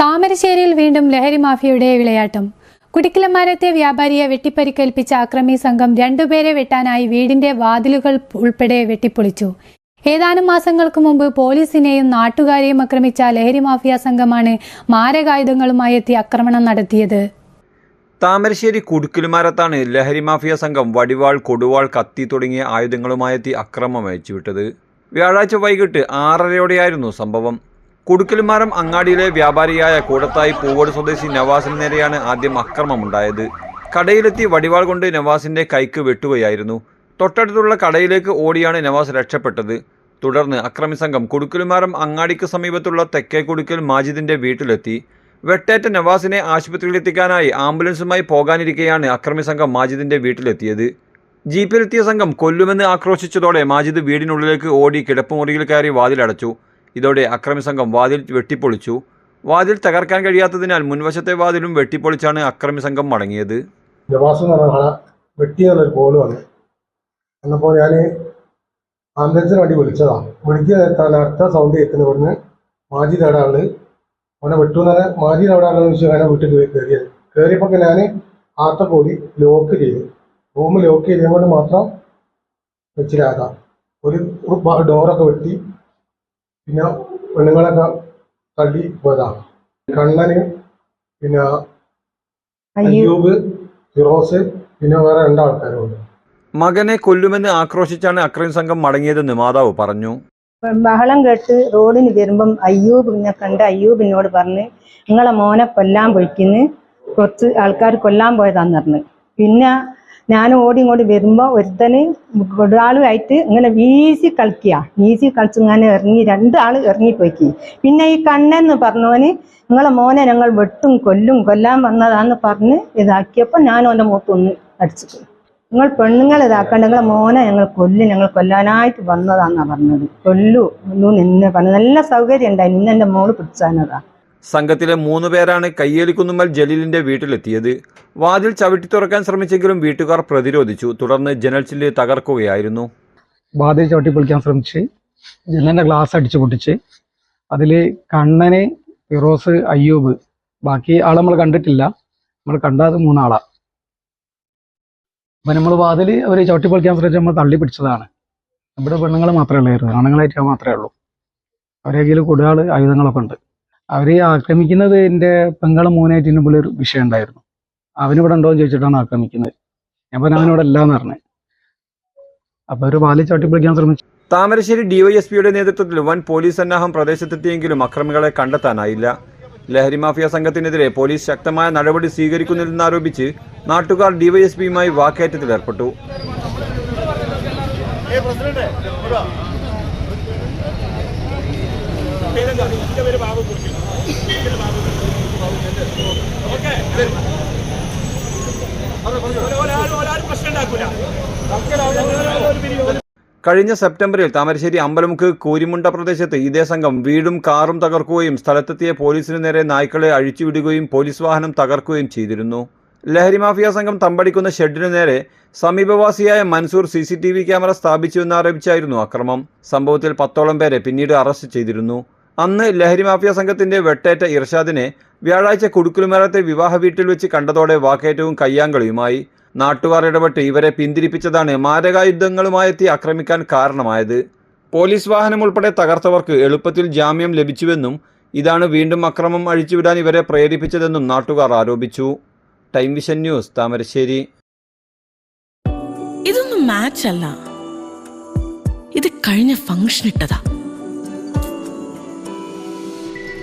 താമരശ്ശേരിയിൽ വീണ്ടും ലഹരി മാഫിയയുടെ വിളയാട്ടം. കുടിക്കിലമരത്തെ വ്യാപാരിയെ വെട്ടിപ്പരിക്കേൽപ്പിച്ച അക്രമി സംഘം രണ്ടുപേരെ വെട്ടാനായി വീടിന്റെ വാതിലുകൾ ഉൾപ്പെടെ വെട്ടിപ്പൊളിച്ചു. ഏതാനും മാസങ്ങൾക്ക് മുമ്പ് പോലീസിനെയും നാട്ടുകാരെയും ആക്രമിച്ച ലഹരി മാഫിയ സംഘമാണ് മാരകായുധങ്ങളുമായി എത്തി ആക്രമണം നടത്തിയത്. താമരശ്ശേരി കുടുക്കിലുമാരത്താണ് ലഹരി മാഫിയ സംഘം വടിവാൾ കൊടുവാൾ കത്തി തുടങ്ങിയ ആയുധങ്ങളുമായെത്തി അക്രമം അയച്ചുവിട്ടത് വ്യാഴാഴ്ച വൈകിട്ട് ആറരയോടെയായിരുന്നു സംഭവം. കുടുക്കലുമാരം അങ്ങാടിയിലെ വ്യാപാരിയായ കൂടത്തായി പൂവോട് സ്വദേശി നവാസിന് നേരെയാണ് ആദ്യം അക്രമമുണ്ടായത്. കടയിലെത്തി വടിവാൾ കൊണ്ട് നവാസിന്റെ കൈക്ക് വെട്ടുകയായിരുന്നു. തൊട്ടടുത്തുള്ള കടയിലേക്ക് ഓടിയാണ് നവാസ് രക്ഷപ്പെട്ടത്. തുടർന്ന് അക്രമി സംഘം കൊടുക്കൽമാരം അങ്ങാടിക്ക് സമീപത്തുള്ള തെക്കേ കുടുക്കൽ മാജിദിന്റെ വീട്ടിലെത്തി. വെട്ടേറ്റ നവാസിനെ ആശുപത്രിയിലെത്തിക്കാനായി ആംബുലൻസുമായി പോകാനിരിക്കെയാണ് അക്രമി സംഘം മാജിദിന്റെ വീട്ടിലെത്തിയത്. ജീപ്പിലെത്തിയ സംഘം കൊല്ലുമെന്ന് ആക്രോശിച്ചതോടെ മാജിദ് വീടിനുള്ളിലേക്ക് ഓടി കിടപ്പുമുറിയിൽ കയറി വാതിലടച്ചു. ഇതോടെ അക്രമി സംഘം വാതിൽ വെട്ടിപ്പൊളിച്ചു. വാതിൽ തകർക്കാൻ കഴിയാത്തതിനാൽ മുൻവശത്തെ വാതിലും വെട്ടിപ്പൊളിച്ചാണ് അക്രമി സംഘം മടങ്ങിയത്. നവാസ് എന്ന് പറഞ്ഞ ആളെ വെട്ടിയെന്നുള്ളൊരു കോൾ വന്നു. എന്നപ്പോൾ ഞാൻ ആംബുലൻസിന് വേണ്ടി വിളിച്ചതാണ് വിളിക്കുക അടുത്ത സൗണ്ട് കേൾക്കുന്ന. ഇവിടുന്ന് മാജി എവിടെ അവനെ വെട്ടു എന്ന് എവിടെ ആളെന്ന് ചോദിച്ചു അങ്ങനെ വീട്ടിൽ പോയി കയറിയത്. കയറിയപ്പോൾ ഞാൻ ആർത്ത കൂടി ലോക്ക് ചെയ്തു. റൂം ലോക്ക് ചെയ്തത് കൊണ്ട് മാത്രം വെച്ചിരാതാ ഒരു ഡോറൊക്കെ വെട്ടി. പിന്നെ പെണ്ണുങ്ങളൊക്കെ തള്ളി പോയതാ കണ്ണന് പിന്നെ അയ്യൂബ് ഫിറോസ് പിന്നെ വേറെ രണ്ടാൾക്കാരുണ്ട്. മകനെ കൊല്ലുമെന്ന് ആക്രോശിച്ചാണ് അക്രമി സംഘം മടങ്ങിയതെന്ന് മാതാവ് പറഞ്ഞു. ബഹളം കേട്ട് റോഡിന് വരുമ്പം അയ്യൂബ് ഇങ്ങനെ കണ്ട് അയ്യൂബിനോട് പറഞ്ഞ് നിങ്ങളെ മോനെ കൊല്ലാൻ പോയിക്കുന്ന് കുറച്ച് ആൾക്കാർ കൊല്ലാൻ പോയതാന്ന് പറഞ്ഞു. പിന്നെ ഞാൻ ഓടി ഇങ്ങോട്ട് വരുമ്പോൾ ഒരുത്തന് ഒരാളുമായിട്ട് ഇങ്ങനെ വീശി കളിക്കുക വീശി കളിച്ച് ഇങ്ങനെ ഇറങ്ങി രണ്ടാൾ ഇറങ്ങിപ്പോയിക്ക്. പിന്നെ ഈ കണ്ണെന്ന് പറഞ്ഞവന് നിങ്ങളെ മോനെ ഞങ്ങൾ വെട്ടും കൊല്ലും കൊല്ലാൻ വന്നതാന്ന് പറഞ്ഞ് ഇതാക്കിയപ്പോൾ ഞാൻ അവന്റെ മുഖത്തൊന്ന് അടിച്ചു നിങ്ങൾ പെണ്ണുങ്ങൾ ഇതാക്കണ്ട. നിങ്ങളെ മോനെ ഞങ്ങൾ കൊല്ലും ഞങ്ങൾ കൊല്ലാനായിട്ട് വന്നതാന്നാ പറഞ്ഞത്. കൊല്ലു കൊല്ലു എന്നെ പറഞ്ഞു നല്ല സൗകര്യം ഉണ്ടായി. ഇന്ന് എന്റെ മോൾ പിടിച്ചാനതാ. സംഘത്തിലെ മൂന്ന് പേരാണ് കയ്യേലിക്കുന്നുമ്മൽ ജലീലിന്റെ വീട്ടിലെത്തിയത്. വാതിൽ ചവിട്ടി തുറക്കാൻ ശ്രമിച്ചെങ്കിലും വീട്ടുകാർ പ്രതിരോധിച്ചു. തുടർന്ന് ജനൽ ചില്ല് തകർക്കുകയായിരുന്നു. വാതിൽ ചവിട്ടി പൊളിക്കാൻ ശ്രമിച്ച് ജനലിന്റെ ഗ്ലാസ് അടിച്ചു പൊട്ടിച്ച് അതിൽ കണ്ണന് ഫിറോസ് അയ്യൂബ്. ബാക്കി ആളെ നമ്മൾ കണ്ടിട്ടില്ല. നമ്മൾ കണ്ടത് മൂന്നാളാ. അപ്പം നമ്മൾ വാതിൽ അവർ ചവിട്ടി പൊളിക്കാൻ ശ്രമിച്ച് നമ്മൾ തള്ളി പിടിച്ചതാണ്. ഇവിടെ പെണ്ണുങ്ങൾ മാത്രമേ ഉള്ളായിരുന്നു. ആണുങ്ങളായിട്ട് മാത്രമേ ഉള്ളൂ. അവരെ കയ്യിൽ കൂടുതൽ ആയുധങ്ങളൊക്കെ ഉണ്ട്. അവരെ ആക്രമിക്കുന്നത് എന്റെ പെങ്ങളെ മോനായിട്ട് പുള്ളി ഒരു വിഷയം ഉണ്ടായിരുന്നു. അവനിവിടെ ഉണ്ടോ എന്ന് ചോദിച്ചിട്ടാണ് ആക്രമിക്കുന്നത്. ഞാൻ പറഞ്ഞു അവനിവിടെ എന്ന് പറഞ്ഞു. അപ്പോൾ ഒരു വാലി ചാട്ടിപ്പിടിക്കാൻ ശ്രമിച്ചു. താമരശ്ശേരി ഡിവൈഎസ്പിയുടെ നേതൃത്വത്തിൽ വൻ പോലീസ് സന്നാഹം പ്രദേശത്തെത്തിയെങ്കിലും അക്രമികളെ കണ്ടെത്താനായില്ല. ലഹരി മാഫിയ സംഘത്തിനെതിരെ പോലീസ് ശക്തമായ നടപടി സ്വീകരിക്കുന്നില്ലെന്നാരോപിച്ച് നാട്ടുകാർ ഡിവൈഎസ്പിയുമായി വാക്കേറ്റത്തിലേർപ്പെട്ടു കഴിഞ്ഞ സെപ്റ്റംബറിൽ താമരശ്ശേരി അമ്പലമുക്ക് കൂരിമുണ്ട പ്രദേശത്ത് ഇതേ സംഘം വീടും കാറും തകർക്കുകയും സ്ഥലത്തെത്തിയ പോലീസിനു നേരെ നായ്ക്കളെ അഴിച്ചുവിടുകയും പോലീസ് വാഹനം തകർക്കുകയും ചെയ്തിരുന്നു. ലഹരി മാഫിയ സംഘം തമ്പടിക്കുന്ന ഷെഡിനു നേരെ സമീപവാസിയായ Mansoor C C T V camera സ്ഥാപിച്ചുവെന്നാരോപിച്ചായിരുന്നു അക്രമം. സംഭവത്തിൽ പത്തോളം പേരെ പിന്നീട് അറസ്റ്റ് ചെയ്തിരുന്നു. അന്ന് ലഹരി മാഫിയ സംഘത്തിന്റെ വെട്ടേറ്റ ഇർഷാദിനെ വ്യാഴാഴ്ച കുടുക്കുലുമേളത്തെ വിവാഹ വീട്ടിൽ വെച്ച് കണ്ടതോടെ വാക്കേറ്റവും കയ്യാങ്കളിയുമായി. നാട്ടുകാർ ഇടപെട്ട് ഇവരെ പിന്തിരിപ്പിച്ചതാണ് മാരകായുധങ്ങളുമായെത്തി ആക്രമിക്കാൻ കാരണമായത്. പോലീസ് വാഹനം ഉൾപ്പെടെ തകർത്തവർക്ക് എളുപ്പത്തിൽ ജാമ്യം ലഭിച്ചുവെന്നും ഇതാണ് വീണ്ടും അക്രമം അഴിച്ചുവിടാൻ ഇവരെ പ്രേരിപ്പിച്ചതെന്നും നാട്ടുകാർ ആരോപിച്ചു. Time vision news Thamarassery. ഇതൊന്നും മാച്ച് അല്ല. ഇത് കഴിഞ്ഞ ഫംഗ്ഷൻ ഇട്ടതാ.